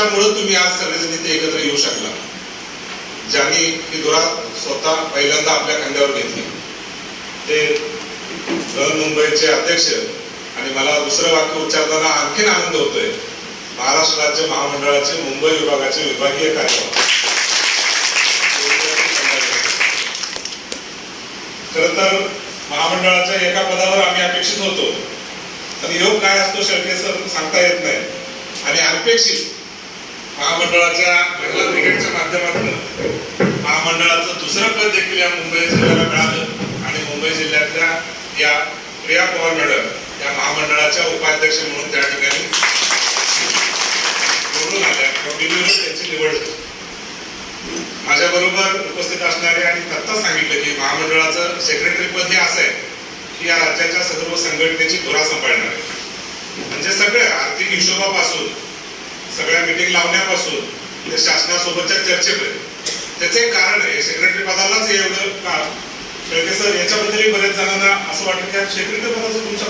कशामुळे तुम्ही आज सगळेजण इथे एकत्र येऊ शकला ज्यांनी ही धुरा स्वतः पहिल्यांदा आपल्या खांद्यावर घेतली. ते मुंबईचे अध्यक्ष आणि मला दुसरं वाक्य उच्चारताना आणखीन आनंद होतोय. महाराष्ट्र राज्य महामंडळाचे मुंबई विभागाचे विभागीय कार्यक्रम खर तर महामंडळाच्या एका पदावर आम्ही अपेक्षित होतो. तर योग काय असतो शेळके सर सांगता येत नाही. आणि अपेक्षित महामंडळाच्या महिला क्रिकेटच्या माध्यमातून महामंडळाचं दुसरं पद देखील या मुंबई जिल्ह्याला मिळालं आणि मुंबई जिल्ह्यातल्या या प्रिया पवार मॅडम या महामंडळाच्या उपाध्यक्ष म्हणून त्या ठिकाणी निवडून आल्या. किंवा बिनविरोध त्यांची निवड झाली माझ्या बरोबर उपस्थित असणारे आणि तत्ता सांगितलं की महामंडळाचं सेक्रेटरी पद हे असं आहे की या राज्याच्या सर्व संघटनेची धुरा सांभाळणार सगळं आर्थिक हिशोबापासून सगळ्या मिटिंग लावण्यापासून ते शासनासोबतच्या चर्चेपर्यंत. त्याचं एक कारण आहे सेक्रेटरी पदालाच एवढं का सर याच्याबद्दलही बऱ्याच जणांना असं वाटतं की सेक्रेटरी पदाचं तुमच्या